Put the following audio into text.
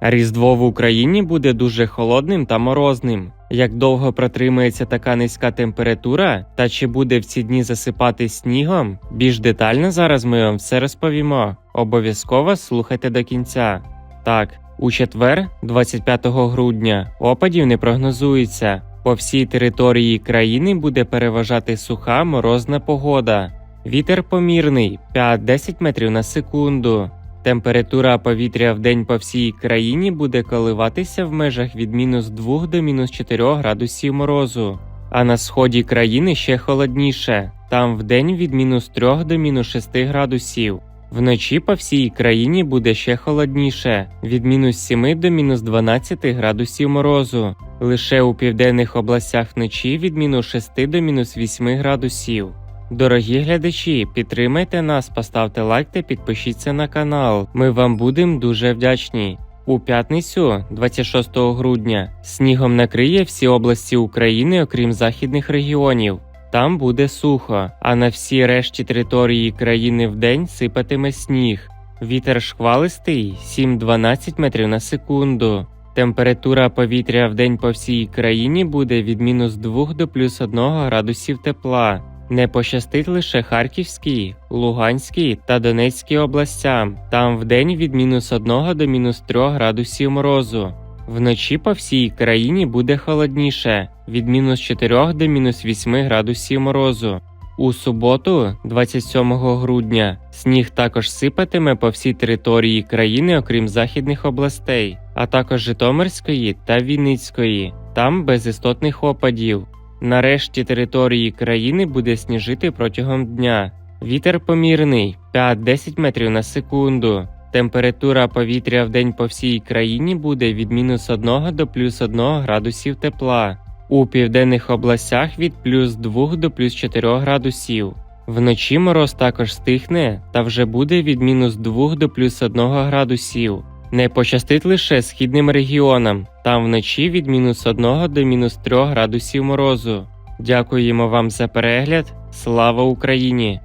Різдво в Україні буде дуже холодним та морозним. Як довго протримається така низька температура, та чи буде в ці дні засипати снігом? Більш детально зараз ми вам все розповімо. Обов'язково слухайте до кінця. Так, у четвер, 25 грудня, опадів не прогнозується. По всій території країни буде переважати суха морозна погода. Вітер помірний 5-10 метрів на секунду. Температура повітря в день по всій країні буде коливатися в межах від мінус 2 до мінус 4 градусів морозу. А на сході країни ще холодніше. Там в день від мінус 3 до мінус 6 градусів. Вночі по всій країні буде ще холодніше від мінус 7 до мінус 12 градусів морозу. Лише у південних областях вночі від мінус 6 до мінус 8 градусів. Дорогі глядачі, підтримайте нас, поставте лайк та підпишіться на канал. Ми вам будемо дуже вдячні. У п'ятницю, 26 грудня, снігом накриє всі області України, окрім західних регіонів. Там буде сухо, а на всій решті території країни вдень сипатиме сніг. Вітер шквалистий 7-12 метрів на секунду. Температура повітря в день по всій країні буде від мінус 2 до плюс 1 градусів тепла. Не пощастить лише Харківській, Луганській та Донецькій областям. Там вдень від мінус 1 до мінус 3 градусів морозу. Вночі по всій країні буде холодніше від мінус 4 до мінус 8 градусів морозу. У суботу, 27 грудня, сніг також сипатиме по всій території країни, окрім західних областей, а також Житомирської та Вінницької, там без істотних опадів. Нарешті території країни буде сніжити протягом дня. Вітер помірний 5-10 метрів на секунду. Температура повітря в день по всій країні буде від мінус 1 до плюс 1 градусів тепла. У південних областях від плюс 2 до плюс 4 градусів. Вночі мороз також стихне та вже буде від мінус 2 до плюс 1 градусів. Не пощастить лише східним регіонам, там вночі від мінус 1 до мінус 3 градусів морозу. Дякуємо вам за перегляд. Слава Україні!